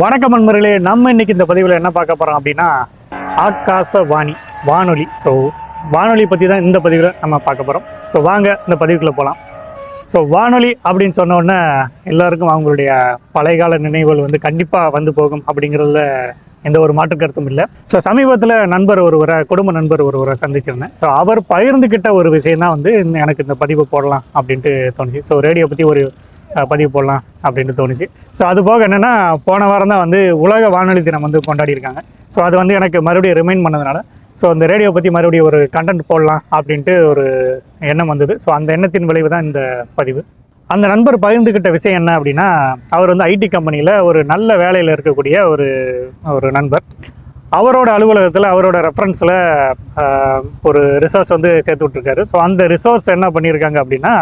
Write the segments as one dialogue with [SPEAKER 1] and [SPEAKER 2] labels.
[SPEAKER 1] வணக்கம் நண்பர்களே நம்ம இன்னைக்கு இந்த பதிவில் என்ன பார்க்க போகிறோம் அப்படின்னா ஆகாச வாணி வானொலி. ஸோ வானொலி பற்றி தான் இந்த பதிவில் நம்ம பார்க்க போகிறோம் ஸோ வாங்க இந்த பதிவுக்குள்ளே போகலாம் ஸோ வானொலி அப்படின்னு சொன்னோடனே எல்லாருக்கும் அவங்களுடைய பழையகால நினைவுகள் வந்து கண்டிப்பாக வந்து போகும் அப்படிங்கிறதுல எந்த ஒரு மாற்று கருத்தும் இல்லை. ஸோ சமீபத்தில் நண்பர் ஒருவரை குடும்ப நண்பர் ஒருவரை சந்திச்சிருந்தேன். ஸோ அவர் பகிர்ந்துக்கிட்ட ஒரு விஷயம் தான் வந்து எனக்கு இந்த பதிவு போடலாம் அப்படின்ட்டு தோணுச்சு. ஸோ ரேடியோ பற்றி ஒரு பதிவு போடலாம் அப்படின்ட்டு தோணுச்சு. ஸோ அது போக என்னென்னா போன வாரம் தான் வந்து உலக வானொலி தினம் வந்து கொண்டாடி இருக்காங்க ஸோ அது வந்து எனக்கு மறுபடியும் ரிமைண்ட் பண்ணதுனால ஸோ அந்த ரேடியோ பற்றி மறுபடியும் ஒரு கண்டென்ட் போடலாம் அப்படின்ட்டு ஒரு எண்ணம் வந்தது. ஸோ அந்த எண்ணத்தின் விளைவு தான் இந்த பதிவு. அந்த நண்பர் பகிர்ந்துக்கிட்ட விஷயம் என்ன அப்படின்னா அவர் வந்து ஐடி கம்பெனியில் ஒரு நல்ல வேலையில் இருக்கக்கூடிய ஒரு ஒரு நண்பர். அவரோட அலுவலகத்தில் அவரோட ரெஃபரன்ஸில் ஒரு ரிசோர்ஸ் வந்து சேர்த்து விட்ருக்காரு ஸோ அந்த ரிசோர்ஸ் என்ன பண்ணியிருக்காங்க அப்படின்னா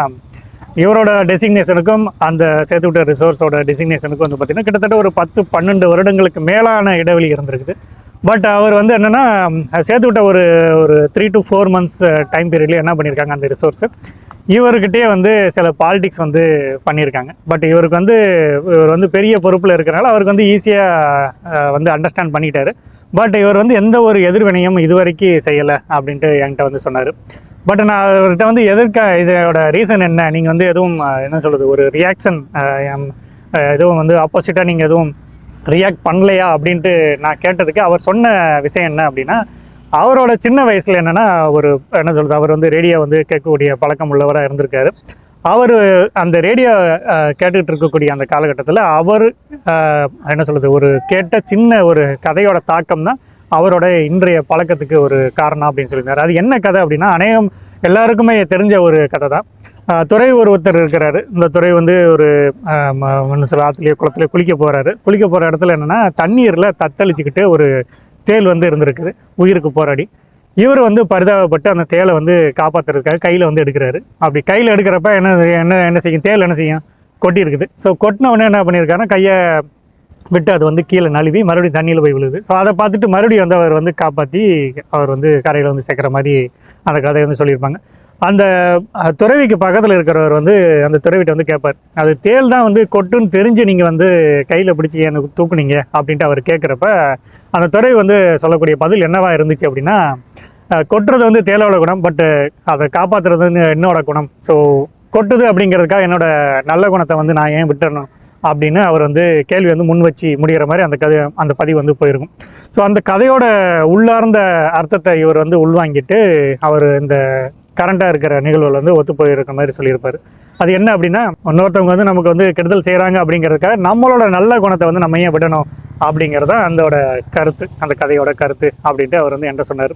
[SPEAKER 1] இவரோட டெசிக்னேஷனுக்கும் அந்த சேர்த்து விட்ட ரிசோர்ஸோட டெசிக்னேஷனுக்கும் வந்து பார்த்திங்கன்னா கிட்டத்தட்ட ஒரு பத்து பன்னெண்டு வருடங்களுக்கு மேலான இடைவெளி இருந்திருக்குது. பட் அவர் வந்து என்னென்னா சேர்த்துவிட்ட ஒரு ஒரு three to four months time பீரியட்லேயே என்ன பண்ணியிருக்காங்க அந்த ரிசோர்ஸு இவர்கிட்டே வந்து சில பாலிடிக்ஸ் வந்து பண்ணியிருக்காங்க பட் இவருக்கு வந்து இவர் வந்து பெரிய பொறுப்பில் இருக்கிறனால அவருக்கு வந்து ஈஸியாக வந்து அண்டர்ஸ்டாண்ட் பண்ணிட்டாரு. பட் இவர் வந்து எந்த ஒரு எதிர்வினையும் இதுவரைக்கும் செய்யலை அப்படின்ட்டு என்கிட்ட வந்து சொன்னார். பட் நான் அவர்கிட்ட வந்து எதற்கா இதோட ரீசன் என்ன? நீங்கள் வந்து எதுவும் என்ன சொல்கிறது ஒரு ரியாக்ஷன் எதுவும் வந்து ஆப்போசிட்டாக நீங்கள் எதுவும் ரியாக்ட் பண்ணலையா அப்படின்ட்டு நான் கேட்டதுக்கு அவர் சொன்ன விஷயம் என்ன அப்படின்னா அவரோட சின்ன வயசில் என்னென்னா ஒரு என்ன சொல்கிறது அவர் வந்து ரேடியோ வந்து கேட்கக்கூடிய பழக்கம் உள்ளவராக இருந்திருக்காரு. அவர் அந்த ரேடியோ கேட்டுக்கிட்டு இருக்கக்கூடிய அந்த காலகட்டத்தில் அவர் என்ன சொல்கிறது ஒரு கேட்ட சின்ன ஒரு கதையோட தாக்கம் தான் அவரோட இன்றைய பழக்கத்துக்கு ஒரு காரணம் அப்படின்னு சொல்லியிருந்தார். அது என்ன கதை அப்படின்னா அநேகம் எல்லாருக்குமே தெரிஞ்ச ஒரு கதை தான். துறை ஒரு ஒருத்தர் இருக்கிறாரு. இந்த துறை வந்து ஒரு சில ம- என்ன ஆற்றுலையோ குளத்துலையோ குளிக்க போகிறாரு குளிக்க போகிற இடத்துல என்னென்னா தண்ணீரில் தத்தளிச்சுக்கிட்டு ஒரு தேள் வந்து இருந்திருக்குது. உயிருக்கு போராடி. இவர் வந்து பரிதாபப்பட்டு அந்த தேலை வந்து காப்பாற்றுறதுக்காக கையில் வந்து எடுக்கிறாரு. அப்படி கையில் எடுக்கிறப்ப என்ன என்ன என்ன செய்யும்? தேல் என்ன செய்யும்? கொட்டி இருக்குது ஸோ கொட்டினவனே என்ன பண்ணியிருக்காருன்னா கையை விட்டு அது வந்து கீழே நழுவி மறுபடியும் தண்ணியில் போய் விழுது. ஸோ அதை பார்த்துட்டு மறுபடியும் வந்து அவர் வந்து காப்பாற்றி அவர் வந்து கரையில் வந்து சேர்க்குற மாதிரி அந்த கதையை வந்து சொல்லியிருப்பாங்க. அந்த துறவிக்கு பக்கத்தில் இருக்கிறவர் வந்து அந்த துறவிட்ட வந்து கேட்பார் அது தேல் தான் வந்து கொட்டுன்னு தெரிஞ்சு நீங்கள் வந்து கையில் பிடிச்சி எனக்கு தூக்குனீங்க அப்படின்ட்டு அவர் கேட்குறப்ப அந்த துறவி வந்து சொல்லக்கூடிய பதில் என்னவா இருந்துச்சு அப்படின்னா கொட்டுறது வந்து தேலோட குணம் பட்டு அதை காப்பாற்றுறது என்னோட குணம். ஸோ கொட்டுது அப்படிங்கிறதுக்காக என்னோட நல்ல குணத்தை வந்து நான் ஏன் விட்டுறணும்? அப்படின்னு அவர் வந்து கேள்வி வந்து முன் வச்சு முடிகிற மாதிரி அந்த கதை அந்த பதிவு வந்து போயிருக்கும். ஸோ அந்த கதையோட உள்ளார்ந்த அர்த்தத்தை இவர் வந்து உள்வாங்கிட்டு அவர் இந்த கரண்ட்டாக இருக்கிற நிகழ்வுகள் வந்து ஒத்து போயிருக்க மாதிரி சொல்லியிருப்பார். அது என்ன அப்படின்னா இன்னொருத்தவங்க வந்து நமக்கு வந்து கெடுதல் செய்கிறாங்க அப்படிங்கிறதுக்காக நம்மளோட நல்ல குணத்தை வந்து நம்ம ஏன் விடணும் அப்படிங்கிறது தான் கருத்து அந்த கதையோட கருத்து அப்படின்ட்டு அவர் வந்து என்கிட்ட சொன்னார்.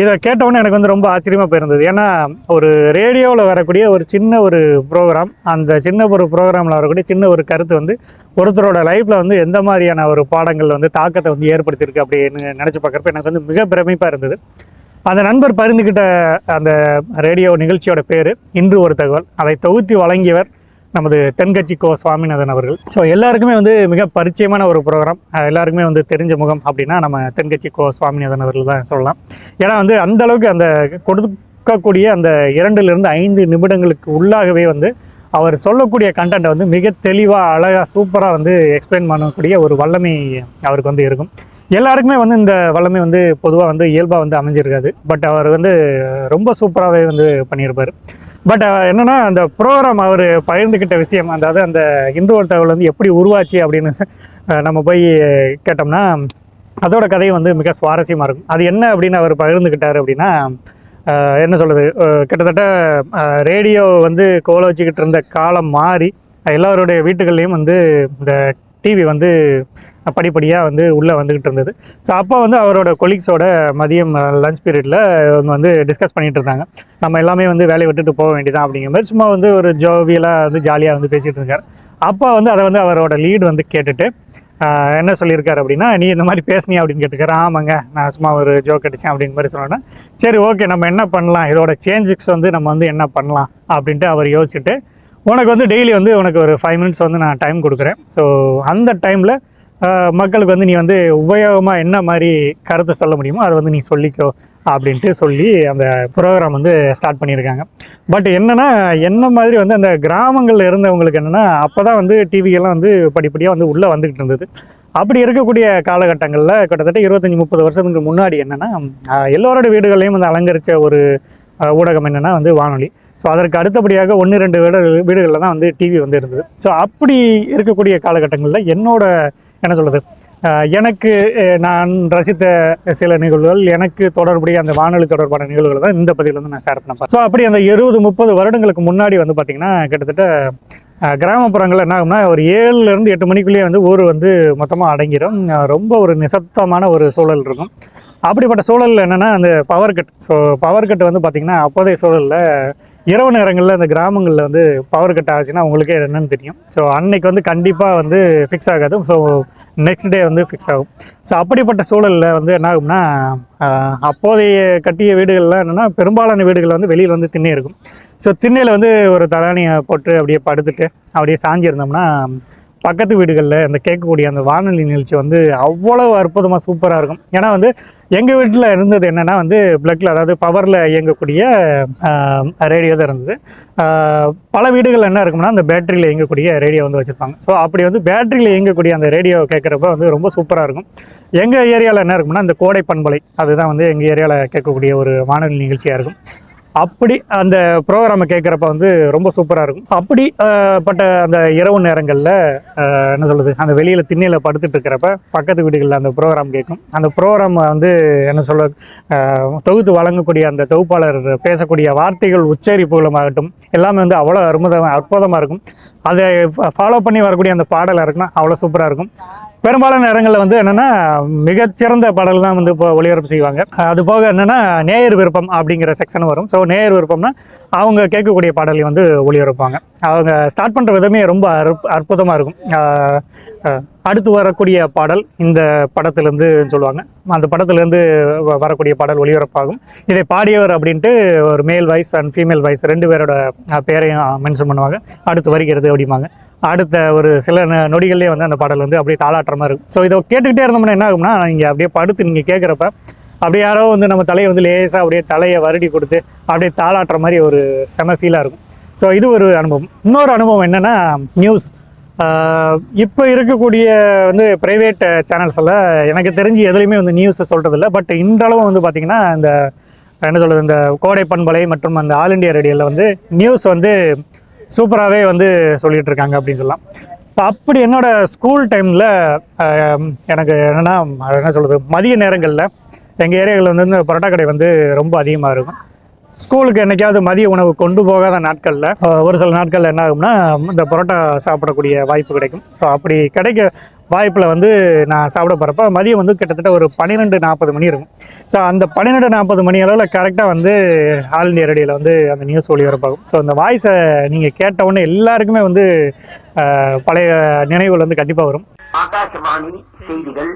[SPEAKER 1] இதை கேட்டவுடனே எனக்கு வந்து ரொம்ப ஆச்சரியமாக போயிருந்தது. ஏன்னா ஒரு ரேடியோவில் வரக்கூடிய ஒரு சின்ன ஒரு ப்ரோக்ராம் அந்த சின்ன ஒரு ப்ரோக்ராமில் வரக்கூடிய சின்ன ஒரு கருத்து வந்து ஒருத்தரோட லைஃப்பில் வந்து எந்த மாதிரியான ஒரு பாடங்கள் வந்து தாக்கத்தை வந்து ஏற்படுத்தியிருக்கு அப்படின்னு நினச்சி பார்க்குறப்ப எனக்கு வந்து மிக பிரமிப்பாக இருந்தது. அந்த நண்பர் பரிந்துக்கிட்ட அந்த ரேடியோ நிகழ்ச்சியோட பேர் இன்று ஒரு தகவல். அதை தொகுத்தி வழங்கியவர் நமது தென்கட்சி கோ சுவாமிநாதன் அவர்கள். ஸோ எல்லாருக்குமே வந்து மிக பரிச்சயமான ஒரு ப்ரோக்ராம் எல்லாருக்குமே வந்து தெரிஞ்ச முகம் அப்படின்னா நம்ம தென்கட்சி கோ சுவாமிநாதன் அவர்கள் தான் சொல்லலாம். ஏன்னா வந்து அந்த அளவுக்கு அந்த கொடுக்கக்கூடிய அந்த இரண்டுலேருந்து ஐந்து நிமிடங்களுக்கு உள்ளாகவே வந்து அவர் சொல்லக்கூடிய கண்டென்ட்டை வந்து மிக தெளிவாக அழகாக சூப்பராக வந்து எக்ஸ்பிளைன் பண்ணக்கூடிய ஒரு வல்லமை அவருக்கு வந்து இருக்கும். எல்லாருக்குமே வந்து இந்த வல்லமை வந்து பொதுவாக வந்து இயல்பாக வந்து அமைஞ்சிருக்காது. பட் அவர் வந்து ரொம்ப சூப்பராகவே வந்து பண்ணியிருப்பார். பட் uh, என்னென்னா அந்த ப்ரோக்ராம் அவர் பகிர்ந்துக்கிட்ட விஷயம் அதாவது அந்த இந்து தகவல் வந்து எப்படி உருவாச்சு அப்படின்னு நம்ம போய் கேட்டோம்னா அதோட கதையும் வந்து மிக சுவாரஸ்யமாக இருக்கும். அது என்ன அப்படின்னு அவர் பகிர்ந்துக்கிட்டார் அப்படின்னா என்ன சொல்கிறது கிட்டத்தட்ட ரேடியோ வந்து கோல வச்சுக்கிட்டு இருந்த காலம் மாறி எல்லோருடைய வீட்டுகள்லேயும் வந்து இந்த டிவி வந்து படிப்படியாக வந்து உள்ளே வந்துக்கிட்டு இருந்தது. ஸோ அப்போ வந்து அவரோட கொலீக்ஸோட மதியம் லஞ்ச் பீரியடில் இவங்க வந்து டிஸ்கஸ் பண்ணிகிட்டு இருந்தாங்க. நம்ம எல்லாமே வந்து வேலையை விட்டுட்டு போக வேண்டியதான் அப்படிங்கிற மாதிரி சும்மா வந்து ஒரு ஜோவியலாக வந்து ஜாலியாக வந்து பேசிகிட்டு இருக்காரு அப்போ வந்து அதை வந்து அவரோட லீடு வந்து கேட்டுட்டு என்ன சொல்லியிருக்காரு அப்படின்னா நீ இந்த மாதிரி பேசினியா? அப்படின்னு கேட்டுக்காரு ஆமாங்க நான் சும்மா ஒரு ஜோக் அடித்தேன் அப்படிங்கிற மாதிரி சொன்னேன் சரி ஓகே நம்ம என்ன பண்ணலாம்? இதோட சேஞ்சஸ் வந்து நம்ம வந்து என்ன பண்ணலாம்? அப்படின்ட்டு அவர் யோசிச்சுட்டு உனக்கு வந்து டெய்லி வந்து உனக்கு ஒரு ஃபைவ் மினிட்ஸ் வந்து நான் டைம் கொடுக்குறேன். ஸோ அந்த டைமில் மக்களுக்கு வந்து நீ வந்து உபயோகமாக என்ன மாதிரி கருத்தை சொல்ல முடியுமோ அதை வந்து நீ சொல்லிக்கோ அப்படின்ட்டு சொல்லி அந்த ப்ரோக்ராம் வந்து ஸ்டார்ட் பண்ணியிருக்காங்க. பட் என்னென்னா என்ன மாதிரி வந்து அந்த கிராமங்களில் இருந்தவங்களுக்கு என்னென்னா அப்போ தான் வந்து டிவியெல்லாம் வந்து படிப்படியாக வந்து உள்ளே வந்துக்கிட்டு இருந்தது. அப்படி இருக்கக்கூடிய காலகட்டங்களில் கிட்டத்தட்ட இருபத்தஞ்சி முப்பது வருஷத்துக்கு முன்னாடி என்னென்னா எல்லோரோட வீடுகளையும் வந்து அலங்கரித்த ஒரு ஊடகம் என்னென்னா வந்து வானொலி. ஸோ அதற்கு அடுத்தபடியாக ஒன்று ரெண்டு வீடு வீடுகளில் தான் வந்து டிவி வந்து இருந்தது. ஸோ அப்படி இருக்கக்கூடிய காலகட்டங்களில் என்னோட என்ன சொல்கிறது எனக்கு நான் ரசித்த சில நிகழ்வுகள் எனக்கு தொடர்புடைய அந்த வானொலி தொடர்பான நிகழ்வுகள் தான் இந்த பதிவில் வந்து நான் ஷேர் பண்ண ஸோ அப்படி அந்த இருபது முப்பது வருடங்களுக்கு முன்னாடி வந்து பார்த்திங்கன்னா கிட்டத்தட்ட கிராமப்புறங்களில் என்ன ஆகும்னா ஒரு ஏழுலேருந்து எட்டு மணிக்குள்ளேயே வந்து ஊர் வந்து மொத்தமாக அடங்கிடும் ரொம்ப ஒரு நிசப்தமான ஒரு சூழல் இருக்கும். அப்படிப்பட்ட சூழலில் என்னென்னா அந்த power cut so power cut வந்து பார்த்திங்கன்னா அப்போதைய சூழலில் இரவு நேரங்களில் அந்த கிராமங்களில் வந்து பவர் கட் ஆச்சுன்னா உங்களுக்கே என்னென்னு தெரியும். ஸோ அன்னைக்கு வந்து கண்டிப்பாக வந்து ஃபிக்ஸ் ஆகாது. ஸோ நெக்ஸ்ட் டே வந்து ஃபிக்ஸ் ஆகும். ஸோ அப்படிப்பட்ட சூழலில் வந்து என்ன ஆகும்னா அப்போதைய கட்டிய வீடுகளில் என்னென்னா பெரும்பாலான வீடுகள் வந்து வெளியில் வந்து திண்ணை இருக்கும். ஸோ திண்ணையில் வந்து ஒரு தலானியை போட்டு அப்படியே படுத்துட்டு அப்படியே சாஞ்சி இருந்தோம்னா பக்கத்து வீடுகளில் அந்த கேட்கக்கூடிய அந்த வானொலி நிகழ்ச்சி வந்து அவ்வளவு அற்புதமாக சூப்பராக இருக்கும். ஏன்னா வந்து எங்கள் வீட்டில் இருந்தது என்னென்னா வந்து ப்ளக்கில் அதாவது பவரில் இயங்கக்கூடிய ரேடியோ தான் இருந்தது. பல வீடுகள் என்ன இருக்கும்னா அந்த பேட்டரியில் இயங்கக்கூடிய ரேடியோ வந்து வச்சுருப்பாங்க. ஸோ அப்படி வந்து பேட்டரியில் இயங்கக்கூடிய அந்த ரேடியோ கேட்குறப்ப வந்து ரொம்ப சூப்பராக இருக்கும். எங்கள் ஏரியாவில் என்ன இருக்கும்னா அந்த கோடை பண்பலை அதுதான் வந்து எங்கள் ஏரியாவில் கேட்கக்கூடிய ஒரு வானொலி நிகழ்ச்சியாக இருக்கும். அப்படி அந்த ப்ரோக்ராமை கேட்குறப்ப வந்து ரொம்ப சூப்பராக இருக்கும். அப்படி பட்ட அந்த இரவு நேரங்களில் என்ன சொல்கிறது அந்த வெளியில் திண்ணையில் படுத்துட்டு இருக்கிறப்ப பக்கத்து வீடுகளில் அந்த ப்ரோக்ராம் கேட்கும் அந்த ப்ரோக்ராம் வந்து என்ன சொல்ல தொகுத்து வழங்கக்கூடிய அந்த தொகுப்பாளர் பேசக்கூடிய வார்த்தைகள் உச்சரிப்புகளும் ஆகட்டும் எல்லாமே வந்து அவ்வளோ அற்புதமாக அற்புதமாக இருக்கும். அதை ஃபாலோ பண்ணி வரக்கூடிய அந்த பாடலாக இருக்குன்னா அவ்வளோ சூப்பராக இருக்கும். பெரும்பாலான நேரங்களில் வந்து என்னென்னா மிகச்சிறந்த பாடல் தான் வந்து இப்போ ஒளிபரப்பு செய்வாங்க. அது போக என்னென்னா நேயர் விருப்பம் அப்படிங்கிற செக்ஷன் வரும். ஸோ நேயர் விருப்பம்னா அவங்க கேட்கக்கூடிய பாடலை வந்து ஒளிபரப்பாங்க அவங்க ஸ்டார்ட் பண்ணுற விதமே ரொம்ப அற்ப அற்புதமாக இருக்கும். அடுத்து வரக்கூடிய பாடல் இந்த படத்துலேருந்து சொல்லுவாங்க. அந்த படத்துலேருந்து வ- வரக்கூடிய பாடல் ஒளிபரப்பாகும். இதை பாடியவர் அப்படின்ட்டு ஒரு மேல் வாய்ஸ் அண்ட் ஃபீமேல் வாய்ஸ் ரெண்டு பேரோட பேரையும் மென்ஷன் பண்ணுவாங்க. அடுத்து வருகிறது அப்படிம்பாங்க. அடுத்த ஒரு சில நொடிகள்லேயே வந்து அந்த பாடல் வந்து அப்படியே தாளாட்டுற மாதிரி இருக்கும். ஸோ இதை கேட்டுக்கிட்டே இருந்தோம்னா என்ன ஆகும்னா நீங்கள் அப்படியே படுத்து நீங்கள் கேட்குறப்ப அப்படியே யாரோ வந்து நம்ம தலையை வந்து லேசாக அப்படியே தலையை வருடி கொடுத்து அப்படியே தாளாட்டுற மாதிரி ஒரு செம ஃபீலாக இருக்கும். ஸோ இது ஒரு அனுபவம். இன்னொரு அனுபவம் என்னென்னா நியூஸ் இப்போ இருக்கக்கூடிய வந்து ப்ரைவேட் சேனல்ஸ் எல்லாம் எனக்கு தெரிஞ்சு எதுலேயுமே வந்து நியூஸை சொல்கிறதில்ல பட் இன்றளவும் வந்து பார்த்திங்கன்னா இந்த என்ன சொல்கிறது இந்த கோடை பண்பலை மற்றும் அந்த ஆல் இண்டியா ரேடியோவில் வந்து நியூஸ் வந்து சூப்பராகவே வந்து சொல்லிகிட்டு இருக்காங்க அப்படின்னு சொல்லலாம். இப்போ அப்படி என்னோடய ஸ்கூல் டைமில் எனக்கு என்னென்னா என்ன சொல்கிறது மதிய நேரங்களில் எங்கள் ஏரியாவில் வந்து இந்த பரோட்டா கடை வந்து ரொம்ப அதிகமாக இருக்கும். ஸ்கூலுக்கு என்னைக்காவது மதிய உணவு கொண்டு போகாத நாட்களில் ஒரு சில நாட்களில் என்ன ஆகும்னா இந்த பரோட்டா சாப்பிடக்கூடிய வாய்ப்பு கிடைக்கும். ஸோ அப்படி கிடைக்க வாய்ப்பில் வந்து நான் சாப்பிட போகிறப்ப மதியம் வந்து கிட்டத்தட்ட ஒரு பன்னிரெண்டு நாற்பது மணி இருக்கும். ஸோ அந்த பன்னிரெண்டு நாற்பது மணி அளவில் கரெக்டாக வந்து ஆல் இந்தியா ரேடியோவில் வந்து அந்த நியூஸ் ஒளிபரப்பாகும். ஸோ அந்த வாய்ஸை நீங்கள் கேட்டவுடனே எல்லாருக்குமே வந்து பழைய நினைவுகள் வந்து கண்டிப்பாக வரும்.
[SPEAKER 2] ஆகாசவாணி செய்திகள்.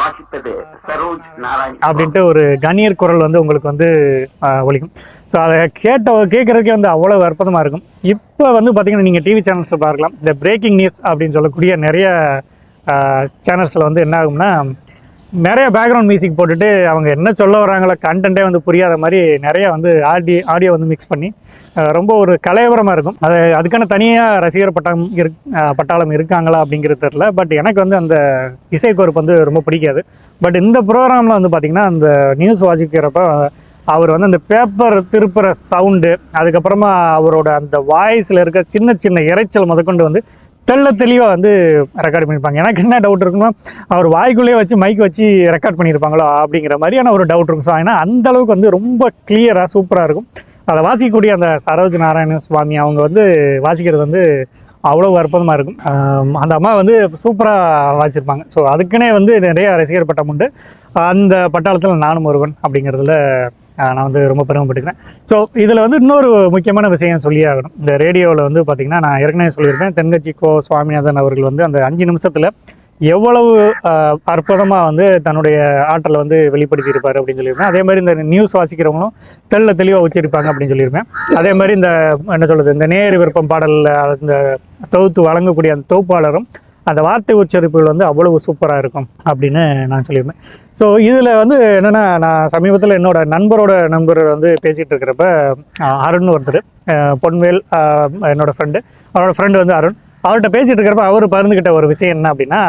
[SPEAKER 2] வாசிப்பது சரோஜ் நாராயண்.
[SPEAKER 1] அப்படின்ட்டு ஒரு கணீர் குரல் வந்து உங்களுக்கு வந்து ஆஹ், ஒலிக்கும். ஸோ அதை கேட்ட கேட்குறதுக்கே வந்து அவ்வளோ அற்புதமாக இருக்கும். இப்போ வந்து பார்த்தீங்கன்னா நீங்கள் டிவி சேனல்ஸ் பார்க்கலாம். இந்த பிரேக்கிங் நியூஸ் அப்படின்னு சொல்லக்கூடிய நிறைய சேனல்ஸில் வந்து என்ன ஆகும்னா நிறைய பேக்ரவுண்ட் மியூசிக் போட்டுட்டு அவங்க என்ன சொல்ல வராங்களோ கண்டென்ட்டே வந்து புரியாத மாதிரி நிறைய வந்து ஆடி ஆடியோ வந்து மிக்ஸ் பண்ணி ரொம்ப ஒரு கலையபரமாக இருக்கும். அது அதுக்கான தனியாக ரசிகர் பட்டம் இருக் பட்டாளம் இருக்காங்களா அப்படிங்கிறது தெரில பட் எனக்கு வந்து அந்த இசைக்கோர்ப்பு வந்து ரொம்ப பிடிக்காது. பட் இந்த ப்ரோக்ராமில் வந்து பார்த்திங்கன்னா அந்த நியூஸ் வாசிக்கிறப்ப அவர் வந்து அந்த பேப்பர் திருப்புற சவுண்டு அதுக்கப்புறமா அவரோட அந்த வாய்ஸில் இருக்க சின்ன சின்ன இறைச்சல் முதற்கொண்டு வந்து தெள்ள தெளிவாக வந்து ரெக்கார்ட் பண்ணியிருப்பாங்க எனக்கு என்ன டவுட் இருக்குன்னா அவர் வாய்க்குள்ளேயே வச்சு மைக் வச்சு ரெக்கார்ட் பண்ணியிருப்பாங்களோ அப்படிங்கிற மாதிரியான ஒரு டவுட் இருக்கும். ஸோ ஏன்னா அந்த அளவுக்கு வந்து ரொம்ப கிளியராக சூப்பராக இருக்கும். அதை வாசிக்கக்கூடிய அந்த சரோஜ் நாராயண சுவாமி அவங்க வந்து வாசிக்கிறது வந்து அவ்வளோ அற்புதமாக இருக்கும். அந்த அம்மா வந்து சூப்பராக வாசிச்சிருப்பாங்க. ஸோ அதுக்குன்னே வந்து நிறைய ரசிகர் பட்டம் உண்டு. அந்த பட்டாளத்தில் நானும் ஒருவன் அப்படிங்கிறதுல நான் வந்து ரொம்ப பெருமைப்பட்டுக்கிறேன் ஸோ இதில் வந்து இன்னொரு முக்கியமான விஷயம் சொல்லியே ஆகணும். இந்த ரேடியோவில் வந்து பார்த்திங்கன்னா நான் ஏற்கனவே சொல்லியிருக்கேன் தென்கட்சி கோ சுவாமிநாதன் அவர்கள் வந்து அந்த அஞ்சு நிமிஷத்தில் எவ்வளவு அற்புதமாக வந்து தன்னுடைய ஆற்றலை வந்து வெளிப்படுத்தி இருப்பார் அப்படின்னு சொல்லியிருப்பேன் அதே மாதிரி இந்த நியூஸ் வாசிக்கிறவங்களும் தெள்ள தெளிவாக உச்சரிப்பாங்க அப்படின்னு சொல்லியிருப்பேன் அதே மாதிரி இந்த என்ன சொல்கிறது இந்த நேர் விருப்பம் பாடலில் இந்த தொகுத்து வழங்கக்கூடிய அந்த தொகுப்பாளரும் அந்த வார்த்தை உச்சரிப்புகள் வந்து அவ்வளவு சூப்பராக இருக்கும் அப்படின்னு நான் சொல்லியிருந்தேன். ஸோ இதில் வந்து என்னென்னா நான் சமீபத்தில் என்னோட நண்பரோட நண்பர் வந்து பேசிகிட்டு இருக்கிறப்ப அருண் ஒருத்தர் பொன்வேல் என்னோடய என்னோட ஃப்ரெண்டு அவரோட ஃப்ரெண்டு வந்து அருண். அவர்கிட்ட பேசிகிட்டு இருக்கிறப்ப அவர் பகிர்ந்துக்கிட்ட ஒரு விஷயம் என்ன அப்படின்னா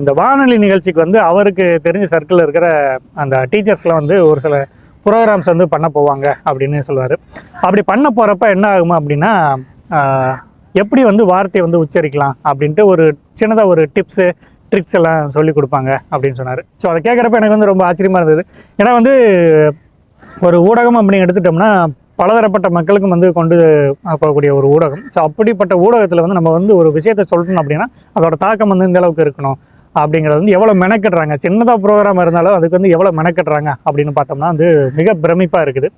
[SPEAKER 1] இந்த வானொலி நிகழ்ச்சிக்கு வந்து அவருக்கு தெரிஞ்ச சர்க்கிளில் இருக்கிற அந்த டீச்சர்ஸ்லாம் வந்து ஒரு சில ப்ரோக்ராம்ஸ் வந்து பண்ண போவாங்க அப்படின்னு சொல்லுவார். அப்படி பண்ண போகிறப்ப என்ன ஆகுமா அப்படின்னா எப்படி வந்து வார்த்தையை வந்து உச்சரிக்கலாம் அப்படின்ட்டு ஒரு சின்னதாக ஒரு டிப்ஸு ட்ரிக்ஸ் எல்லாம் சொல்லி கொடுப்பாங்க அப்படின்னு சொன்னார். ஸோ அதை கேட்குறப்ப எனக்கு வந்து ரொம்ப ஆச்சரியமாக இருந்தது. ஏன்னா வந்து ஒரு ஊடகம் அப்படின்னு எடுத்துட்டோம்னா பலதரப்பட்ட மக்களுக்கும் வந்து கொண்டு போகக்கூடிய ஒரு ஊடகம். ஸோ அப்படிப்பட்ட ஊடகத்தில் வந்து நம்ம வந்து ஒரு விஷயத்தை சொல்லணும் அப்படின்னா அதோட தாக்கம் வந்து இந்த அளவுக்கு இருக்கணும் அப்படிங்கிறது வந்து எவ்வளோ மெனக்கட்டுறாங்க சின்னதாக ப்ரோக்ராம் இருந்தாலும் அதுக்கு வந்து எவ்வளோ மெனக்கட்டுறாங்க அப்படின்னு பார்த்தோம்னா வந்து மிக பிரமிப்பாக இருக்குது.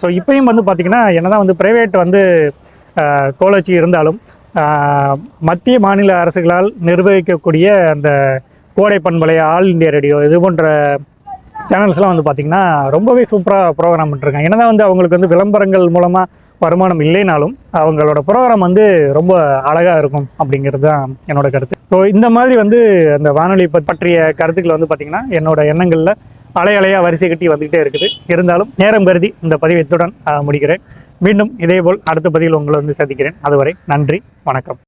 [SPEAKER 1] ஸோ இப்போயும் வந்து பார்த்திங்கன்னா என்னதான் வந்து ப்ரைவேட் வந்து கோலச்சி இருந்தாலும் மத்திய மாநில அரசுகளால் நிர்வகிக்கக்கூடிய அந்த கோடை பண்பலை ஆல் இந்தியா ரேடியோ இது போன்ற சேனல்ஸ்லாம் வந்து பார்த்திங்கன்னா ரொம்பவே சூப்பராக ப்ரோக்ராம் பண்ணிருக்காங்க. என்னதான் வந்து அவங்களுக்கு வந்து விளம்பரங்கள் மூலமாக வருமானம் இல்லைனாலும் அவங்களோட ப்ரோக்ராம் வந்து ரொம்ப அழகாக இருக்கும் அப்படிங்கிறது தான் என்னோட கருத்து. ஸோ இந்த மாதிரி வந்து அந்த வானொலி பற்றிய கருத்துக்கள் வந்து பார்த்திங்கன்னா என்னோடய எண்ணங்களில் அலை அலையாக வரிசை கட்டி வந்துகிட்டே இருக்குது. இருந்தாலும் நேரம் கருதி இந்த பதிவை இத்துடன் ஆஹ், முடிக்கிறேன். மீண்டும் இதேபோல் அடுத்த பதிவில் உங்களை வந்து சந்திக்கிறேன். அதுவரை நன்றி வணக்கம்.